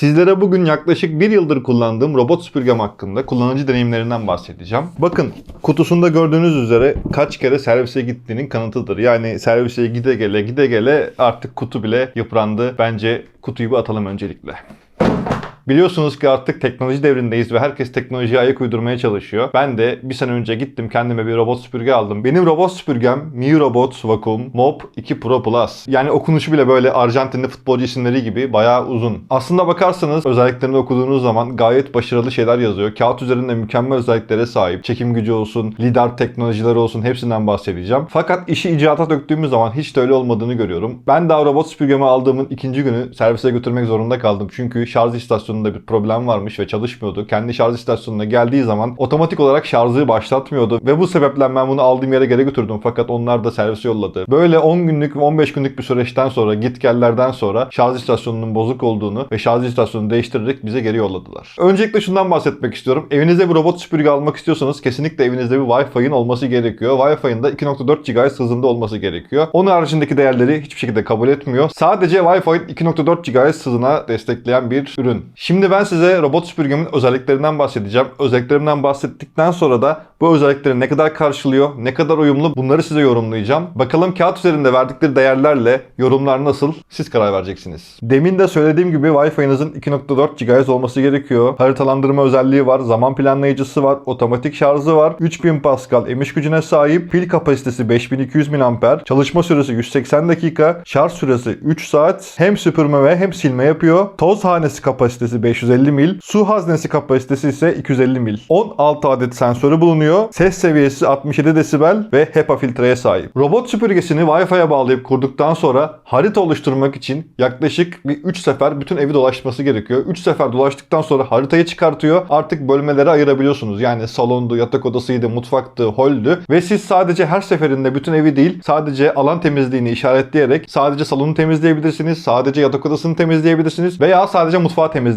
Sizlere bugün yaklaşık bir yıldır kullandığım robot süpürgem hakkında kullanıcı deneyimlerinden bahsedeceğim. Bakın kutusunda gördüğünüz üzere kaç kere servise gittiğinin kanıtıdır. Yani servise gide gele gide gele artık kutu bile yıprandı. Bence kutuyu bir atalım öncelikle. Biliyorsunuz ki artık teknoloji devrindeyiz ve herkes teknolojiye ayak uydurmaya çalışıyor. Ben de bir sene önce gittim kendime bir robot süpürge aldım. Benim robot süpürgem Mi Robot Vacuum Mop 2 Pro Plus. Yani okunuşu bile böyle Arjantinli futbolcu isimleri gibi bayağı uzun. Aslında bakarsanız özelliklerini okuduğunuz zaman gayet başarılı şeyler yazıyor. Kağıt üzerinde mükemmel özelliklere sahip. Çekim gücü olsun, lidar teknolojileri olsun hepsinden bahsedeceğim. Fakat işi icraata döktüğümüz zaman hiç de öyle olmadığını görüyorum. Ben daha robot süpürgemi aldığımın ikinci günü servise götürmek zorunda kaldım. Çünkü şarj istasyonunda bir problem varmış ve çalışmıyordu. Kendi şarj istasyonuna geldiği zaman otomatik olarak şarjı başlatmıyordu. Ve bu sebeple ben bunu aldığım yere geri götürdüm. Fakat onlar da servise yolladı. Böyle 10 günlük ve 15 günlük bir süreçten sonra git gellerden sonra şarj istasyonunun bozuk olduğunu ve şarj istasyonunu değiştirerek bize geri yolladılar. Öncelikle şundan bahsetmek istiyorum. Evinizde bir robot süpürge almak istiyorsanız kesinlikle evinizde bir Wi-Fi'nin olması gerekiyor. Wi-Fi'nin de 2.4 GHz hızında olması gerekiyor. Onun haricindeki değerleri hiçbir şekilde kabul etmiyor. Sadece Wi-Fi'nin 2.4 GHz hızına destekleyen bir ürün. Şimdi ben size robot süpürgemin özelliklerinden bahsedeceğim. Özelliklerimden bahsettikten sonra da bu özellikleri ne kadar karşılıyor, ne kadar uyumlu bunları size yorumlayacağım. Bakalım kağıt üzerinde verdikleri değerlerle yorumlar nasıl siz karar vereceksiniz. Demin de söylediğim gibi Wi-Fi'nizin 2.4 GHz olması gerekiyor. Haritalandırma özelliği var, zaman planlayıcısı var, otomatik şarjı var, 3000 Pascal emiş gücüne sahip, pil kapasitesi 5200 mAh, çalışma süresi 180 dakika, şarj süresi 3 saat, hem süpürme ve hem silme yapıyor. Toz hanesi kapasitesi 550 mil, su haznesi kapasitesi ise 250 mil. 16 adet sensörü bulunuyor. Ses seviyesi 67 desibel ve HEPA filtreye sahip. Robot süpürgesini Wi-Fi'ye bağlayıp kurduktan sonra harita oluşturmak için yaklaşık bir 3 sefer bütün evi dolaşması gerekiyor. 3 sefer dolaştıktan sonra haritayı çıkartıyor. Artık bölmelere ayırabiliyorsunuz. Yani salondu, yatak odasıydı, mutfaktı, holdü ve siz sadece her seferinde bütün evi değil sadece alan temizliğini işaretleyerek sadece salonu temizleyebilirsiniz, sadece yatak odasını temizleyebilirsiniz veya sadece mutfağı temizleyebilirsiniz.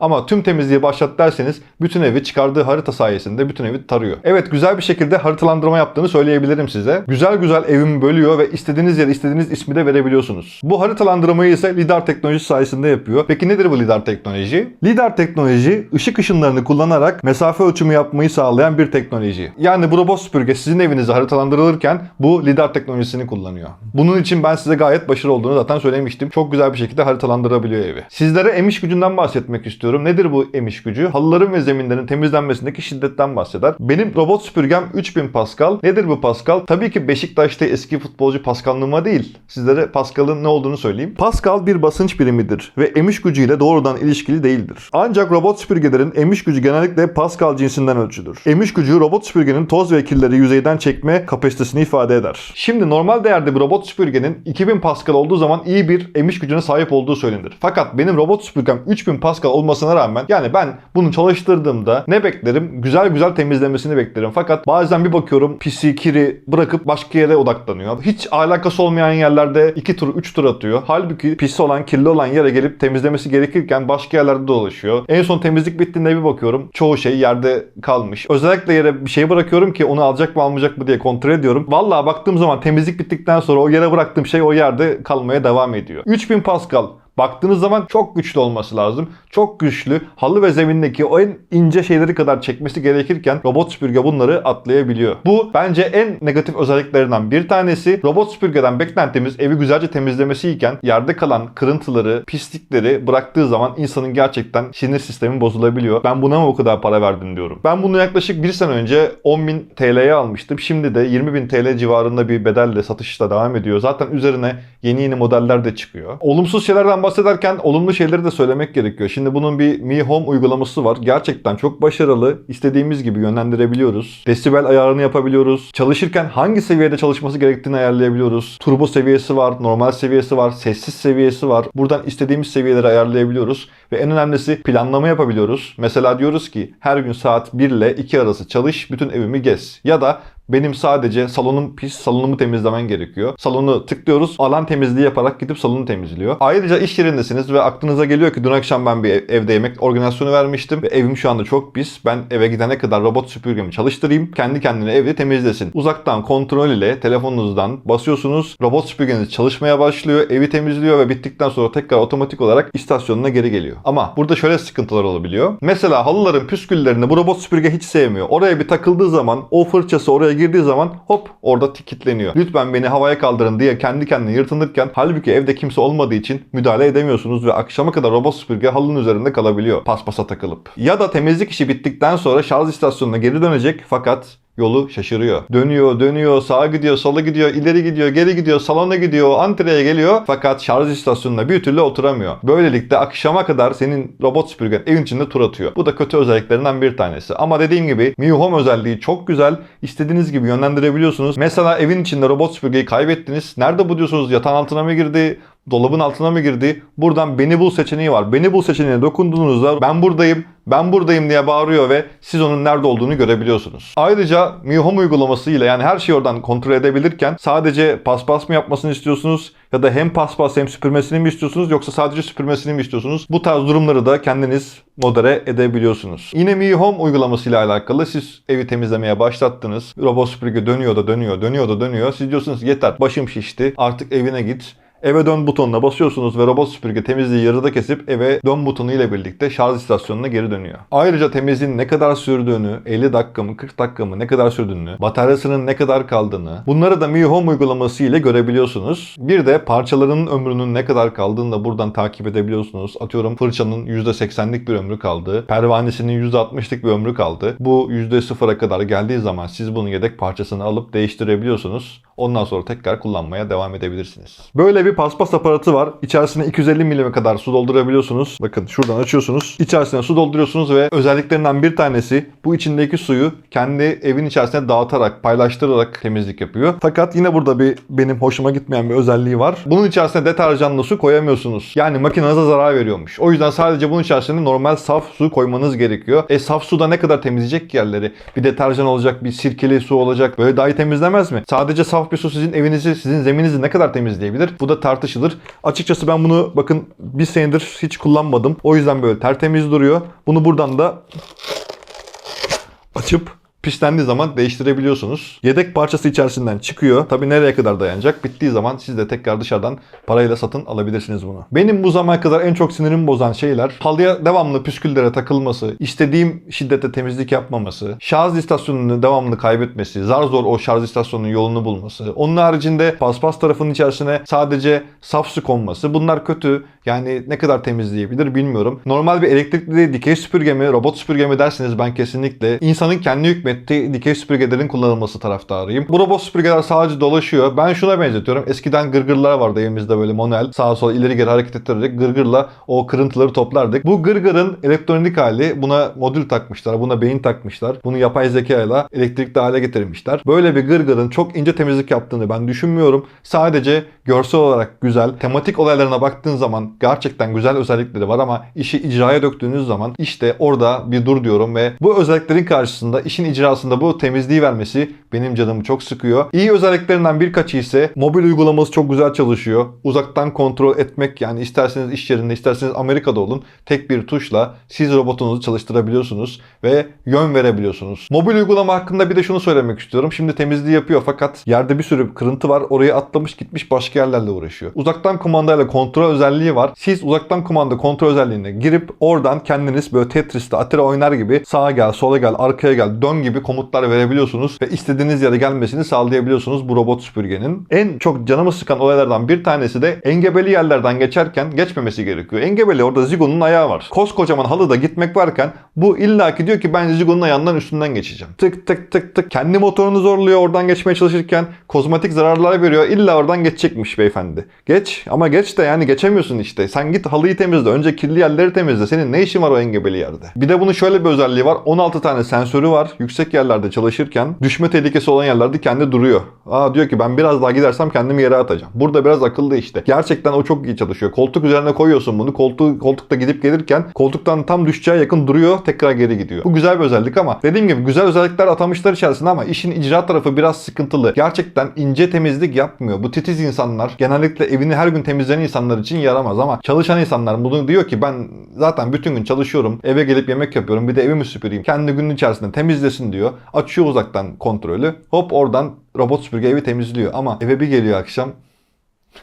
Ama tüm temizliği başlat derseniz bütün evi çıkardığı harita sayesinde bütün evi tarıyor. Evet güzel bir şekilde haritalandırma yaptığını söyleyebilirim size. Güzel güzel evimi bölüyor ve istediğiniz yere istediğiniz ismi de verebiliyorsunuz. Bu haritalandırmayı ise lidar teknolojisi sayesinde yapıyor. Peki nedir bu lidar teknoloji? Lidar teknoloji ışık ışınlarını kullanarak mesafe ölçümü yapmayı sağlayan bir teknoloji. Yani bu robot süpürge sizin evinizde haritalandırılırken bu lidar teknolojisini kullanıyor. Bunun için ben size gayet başarılı olduğunu zaten söylemiştim. Çok güzel bir şekilde haritalandırabiliyor evi. Sizlere emiş gücünden bahsetmek istiyorum. Nedir bu emiş gücü? Halıların ve zeminlerin temizlenmesindeki şiddetten bahseder. Benim robot süpürgem 3000 Pascal. Nedir bu Pascal? Tabii ki Beşiktaş'ta eski futbolcu Pascal Numa değil. Sizlere Pascal'ın ne olduğunu söyleyeyim. Pascal bir basınç birimidir ve emiş gücüyle doğrudan ilişkili değildir. Ancak robot süpürgelerin emiş gücü genellikle Pascal cinsinden ölçülür. Emiş gücü robot süpürgenin toz ve kirleri yüzeyden çekme kapasitesini ifade eder. Şimdi normal değerde bir robot süpürgenin 2000 Pascal olduğu zaman iyi bir emiş gücüne sahip olduğu söylenir. Fakat benim robot süpürgem 3000 Pascal olmasına rağmen yani ben bunu çalıştırdığımda ne beklerim? Güzel güzel temizlemesini beklerim. Fakat bazen bir bakıyorum pisi, kiri bırakıp başka yere odaklanıyor. Hiç alakası olmayan yerlerde 2 tur, 3 tur atıyor. Halbuki pis olan, kirli olan yere gelip temizlemesi gerekirken başka yerlerde dolaşıyor. En son temizlik bittiğinde bir bakıyorum. Çoğu şey yerde kalmış. Özellikle yere bir şey bırakıyorum ki onu alacak mı almayacak mı diye kontrol ediyorum. Vallahi baktığım zaman temizlik bittikten sonra o yere bıraktığım şey o yerde kalmaya devam ediyor. 3000 Pascal Baktığınız zaman çok güçlü olması lazım. Çok güçlü. Halı ve zemindeki o en ince şeyleri kadar çekmesi gerekirken robot süpürge bunları atlayabiliyor. Bu bence en negatif özelliklerinden bir tanesi. Robot süpürgeden beklentimiz evi güzelce temizlemesiyken yerde kalan kırıntıları, pislikleri bıraktığı zaman insanın gerçekten sinir sistemi bozulabiliyor. Ben buna mı bu kadar para verdim diyorum. Ben bunu yaklaşık bir sene önce 10.000 TL'ye almıştım. Şimdi de 20.000 TL civarında bir bedelle satışta devam ediyor. Zaten üzerine yeni yeni modeller de çıkıyor. Olumsuz şeylerden bahsederken olumlu şeyleri de söylemek gerekiyor. Şimdi bunun bir Mi Home uygulaması var. Gerçekten çok başarılı. İstediğimiz gibi yönlendirebiliyoruz. Desibel ayarını yapabiliyoruz. Çalışırken hangi seviyede çalışması gerektiğini ayarlayabiliyoruz. Turbo seviyesi var, normal seviyesi var, sessiz seviyesi var. Buradan istediğimiz seviyeleri ayarlayabiliyoruz. Ve en önemlisi planlama yapabiliyoruz. Mesela diyoruz ki her gün saat 1 ile 2 arası çalış, bütün evimi gez. Ya da Benim sadece salonum pis, salonumu temizlemen gerekiyor. Salonu tıklıyoruz, alan temizliği yaparak gidip salonu temizliyor. Ayrıca iş yerindesiniz ve aklınıza geliyor ki dün akşam ben bir ev- evde yemek organizasyonu vermiştim ve evim şu anda çok pis. Ben eve gidene kadar robot süpürgemi çalıştırayım. Kendi kendine evi temizlesin. Uzaktan kontrol ile telefonunuzdan basıyorsunuz. Robot süpürgeniz çalışmaya başlıyor. Evi temizliyor ve bittikten sonra tekrar otomatik olarak istasyonuna geri geliyor. Ama burada şöyle sıkıntılar olabiliyor. Mesela halıların püsküllerini bu robot süpürge hiç sevmiyor. Oraya bir takıldığı zaman o fırçası oraya girdiği zaman hop orada kilitleniyor. Lütfen beni havaya kaldırın diye kendi kendine yırtınırken halbuki evde kimse olmadığı için müdahale edemiyorsunuz ve akşama kadar robot süpürge halının üzerinde kalabiliyor paspasa takılıp. Ya da temizlik işi bittikten sonra şarj istasyonuna geri dönecek fakat yolu şaşırıyor. Dönüyor, dönüyor, sağa gidiyor, sola gidiyor, ileri gidiyor, geri gidiyor, salona gidiyor, antreye geliyor. Fakat şarj istasyonuna bir türlü oturamıyor. Böylelikle akşama kadar senin robot süpürgen evin içinde tur atıyor. Bu da kötü özelliklerinden bir tanesi. Ama dediğim gibi Mi Home özelliği çok güzel. İstediğiniz gibi yönlendirebiliyorsunuz. Mesela evin içinde robot süpürgeyi kaybettiniz. Nerede bu diyorsunuz? Yatağın altına mı girdi? Dolabın altına mı girdi? Buradan beni bul seçeneği var. Beni bul seçeneğine dokunduğunuzda ben buradayım, ben buradayım diye bağırıyor ve siz onun nerede olduğunu görebiliyorsunuz. Ayrıca Mi Home uygulaması ile yani her şeyi oradan kontrol edebilirken sadece paspas mı yapmasını istiyorsunuz ya da hem paspas hem süpürmesini mi istiyorsunuz yoksa sadece süpürmesini mi istiyorsunuz? Bu tarz durumları da kendiniz modere edebiliyorsunuz. Yine Mi Home uygulaması ile alakalı siz evi temizlemeye başlattınız. Robot süpürge dönüyor da dönüyor, dönüyor da dönüyor. Siz diyorsunuz yeter başım şişti artık evine git. Eve dön butonuna basıyorsunuz ve robot süpürge temizliği yarıda kesip eve dön butonu ile birlikte şarj istasyonuna geri dönüyor. Ayrıca temizliğin ne kadar sürdüğünü, 50 dakika mı 40 dakika mı ne kadar sürdüğünü, bataryasının ne kadar kaldığını bunları da Mi Home uygulaması ile görebiliyorsunuz. Bir de parçalarının ömrünün ne kadar kaldığını da buradan takip edebiliyorsunuz. Atıyorum fırçanın %80'lik bir ömrü kaldı. Pervanesinin %60'lık bir ömrü kaldı. Bu %0'a kadar geldiği zaman siz bunun yedek parçasını alıp değiştirebiliyorsunuz. Ondan sonra tekrar kullanmaya devam edebilirsiniz. Böyle bir paspas aparatı var. İçerisine 250 milime kadar su doldurabiliyorsunuz. Bakın şuradan açıyorsunuz. İçerisine su dolduruyorsunuz ve özelliklerinden bir tanesi bu içindeki suyu kendi evin içerisine dağıtarak, paylaştırarak temizlik yapıyor. Fakat yine burada bir benim hoşuma gitmeyen bir özelliği var. Bunun içerisine deterjanlı su koyamıyorsunuz. Yani makinenize zarar veriyormuş. O yüzden sadece bunun içerisine normal saf su koymanız gerekiyor. E saf suda ne kadar temizleyecek ki yerleri? Bir deterjan olacak, bir sirkeli su olacak. Böyle daha iyi temizlemez mi? Sadece saf bir su sizin evinizi, sizin zemininizi ne kadar temizleyebilir? Bu da tartışılır. Açıkçası ben bunu bakın bir senedir hiç kullanmadım. O yüzden böyle tertemiz duruyor. Bunu buradan da açıp pislendiği zaman değiştirebiliyorsunuz. Yedek parçası içerisinden çıkıyor. Tabi nereye kadar dayanacak? Bittiği zaman siz de tekrar dışarıdan parayla satın alabilirsiniz bunu. Benim bu zamana kadar en çok sinirimi bozan şeyler halıya devamlı püsküllere takılması, istediğim şiddete temizlik yapmaması, şarj istasyonunu devamlı kaybetmesi, zar zor o şarj istasyonunun yolunu bulması, onun haricinde paspas tarafının içerisine sadece saf su konması bunlar kötü. Yani ne kadar temizleyebilir bilmiyorum. Normal bir elektrikli dikey süpürge mi, robot süpürge mi derseniz ben kesinlikle insanın kendi hükmettiği dikey süpürgelerin kullanılması taraftarıyım. Bu robot süpürgeler sadece dolaşıyor. Ben şuna benzetiyorum. Eskiden gırgırlar vardı evimizde böyle manuel. Sağa sola ileri geri hareket ettirerek gırgırla o kırıntıları toplardık. Bu gırgırın elektronik hali buna modül takmışlar. Buna beyin takmışlar. Bunu yapay zeka ile elektrikli hale getirmişler. Böyle bir gırgırın çok ince temizlik yaptığını ben düşünmüyorum. Sadece görsel olarak güzel, tematik olaylarına baktığın zaman gerçekten güzel özellikleri var ama işi icraya döktüğünüz zaman işte orada bir dur diyorum ve bu özelliklerin karşısında işin icrasında bu temizliği vermesi benim canımı çok sıkıyor. İyi özelliklerinden birkaçı ise mobil uygulaması çok güzel çalışıyor. Uzaktan kontrol etmek yani isterseniz iş yerinde isterseniz Amerika'da olun tek bir tuşla siz robotunuzu çalıştırabiliyorsunuz ve yön verebiliyorsunuz. Mobil uygulama hakkında bir de şunu söylemek istiyorum. Şimdi temizliği yapıyor fakat yerde bir sürü kırıntı var. Oraya atlamış gitmiş başka yerlerle uğraşıyor. Uzaktan kumandayla kontrol özelliği var. Siz uzaktan kumanda kontrol özelliğine girip oradan kendiniz böyle Tetris'te Atari oynar gibi sağa gel, sola gel, arkaya gel, dön gibi komutlar verebiliyorsunuz ve istediğiniz yere gelmesini sağlayabiliyorsunuz bu robot süpürgenin. En çok canımı sıkan olaylardan bir tanesi de engebeli yerlerden geçerken geçmemesi gerekiyor. Engebeli orada Zigo'nun ayağı var. Koskocaman halıda gitmek varken bu illaki diyor ki ben Zigo'nun ayağından üstünden geçeceğim. Tık tık tık tık. Kendi motorunu zorluyor oradan geçmeye çalışırken kozmetik zararlar veriyor. İlla oradan geçecekmiş beyefendi. Geç ama geç de yani geçemiyorsun işte. Sen git halıyı temizle. Önce kirli yerleri temizle. Senin ne işin var o engebeli yerde? Bir de bunun şöyle bir özelliği var. 16 tane sensörü var. Yüksek yerlerde çalışırken düşme tehlikesi olan yerlerde kendi duruyor. Aa diyor ki ben biraz daha gidersem kendimi yere atacağım. Burada biraz akıllı işte. Gerçekten o çok iyi çalışıyor. Koltuk üzerine koyuyorsun bunu. Koltuğu, koltukta gidip gelirken koltuktan tam düşeceğe yakın duruyor. tekrar geri gidiyor. Bu güzel bir özellik ama dediğim gibi güzel özellikler atamışlar içerisinde ama işin icra tarafı biraz sıkıntılı. Gerçekten ince temizlik yapmıyor. Bu titiz insanlar genellikle evini her gün temizleyen insanlar için yaramaz ama çalışan insanlar bunu diyor ki ben zaten bütün gün çalışıyorum. Eve gelip yemek yapıyorum. Bir de evimi süpüreyim. Kendi günün içerisinde temizlesin diyor. Açıyor uzaktan kontrolü. Hop oradan robot süpürge evi temizliyor. Ama eve bir geliyor akşam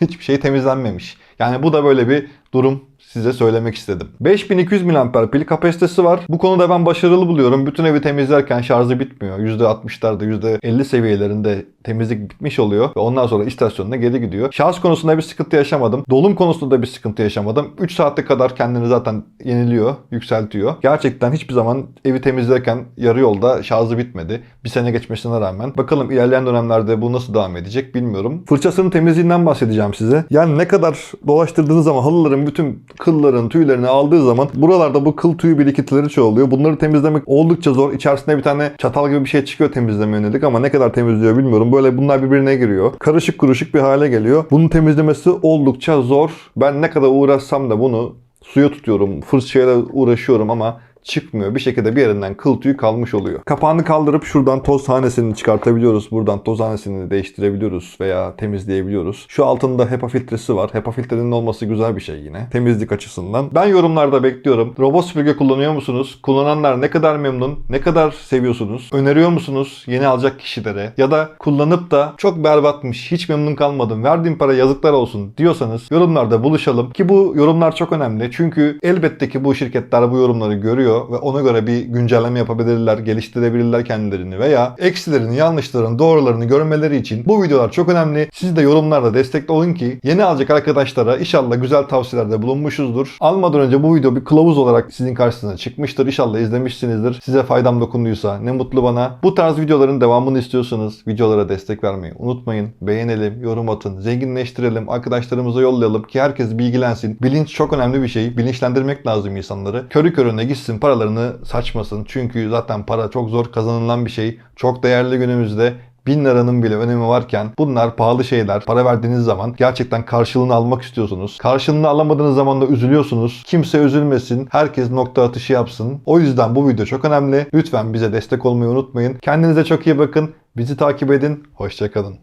hiçbir şey temizlenmemiş. Yani bu da böyle bir durum size söylemek istedim. 5200 mAh pil kapasitesi var. Bu konuda ben başarılı buluyorum. Bütün evi temizlerken şarjı bitmiyor. %60'larda %50 seviyelerinde temizlik bitmiş oluyor ve ondan sonra istasyonuna geri gidiyor. Şarj konusunda bir sıkıntı yaşamadım. Dolum konusunda da bir sıkıntı yaşamadım. 3 saate kadar kendini zaten yeniliyor, yükseltiyor. Gerçekten hiçbir zaman evi temizlerken yarı yolda şarjı bitmedi. Bir sene geçmesine rağmen. Bakalım ilerleyen dönemlerde bu nasıl devam edecek bilmiyorum. Fırçasının temizliğinden bahsedeceğim size. Yani ne kadar dolaştırdığınız zaman halıların bütün kılların, tüylerini aldığı zaman buralarda bu kıl tüy birikintileri çoğalıyor. Bunları temizlemek oldukça zor. İçerisinde bir tane çatal gibi bir şey çıkıyor temizleme yönelik ama ne kadar temizliyor bilmiyorum. Böyle bunlar birbirine giriyor. Karışık kuruşuk bir hale geliyor. Bunun temizlemesi oldukça zor. Ben ne kadar uğraşsam da bunu suya tutuyorum, fırçayla uğraşıyorum ama çıkmıyor. Bir şekilde bir yerinden kıl tüy kalmış oluyor. Kapağını kaldırıp şuradan toz hanesini çıkartabiliyoruz. Buradan toz hanesini değiştirebiliyoruz veya temizleyebiliyoruz. Şu altında HEPA filtresi var. HEPA filtrenin olması güzel bir şey yine. Temizlik açısından. Ben yorumlarda bekliyorum. Robot süpürge kullanıyor musunuz? Kullananlar ne kadar memnun? Ne kadar seviyorsunuz? Öneriyor musunuz yeni alacak kişilere? Ya da kullanıp da çok berbatmış, hiç memnun kalmadım, verdiğim para yazıklar olsun diyorsanız yorumlarda buluşalım. Ki bu yorumlar çok önemli. Çünkü elbette ki bu şirketler bu yorumları görüyor ve ona göre bir güncelleme yapabilirler, geliştirebilirler kendilerini veya eksilerini, yanlışlarını, doğrularını görmeleri için bu videolar çok önemli. Siz de yorumlarda destek olun ki yeni alacak arkadaşlara inşallah güzel tavsiyelerde bulunmuşuzdur. Almadan önce bu video bir kılavuz olarak sizin karşısına çıkmıştır. İnşallah izlemişsinizdir. Size faydam dokunduysa ne mutlu bana. Bu tarz videoların devamını istiyorsanız videolara destek vermeyi unutmayın. Beğenelim, yorum atın, zenginleştirelim, arkadaşlarımıza yollayalım ki herkes bilgilensin. Bilinç çok önemli bir şey. Bilinçlendirmek lazım insanları. Körü körüne gitsin paralarını saçmasın. Çünkü zaten para çok zor kazanılan bir şey. Çok değerli günümüzde 1000 liranın bile önemi varken bunlar pahalı şeyler. Para verdiğiniz zaman gerçekten karşılığını almak istiyorsunuz. Karşılığını alamadığınız zaman da üzülüyorsunuz. Kimse üzülmesin. Herkes nokta atışı yapsın. O yüzden bu video çok önemli. Lütfen bize destek olmayı unutmayın. Kendinize çok iyi bakın. Bizi takip edin. Hoşçakalın.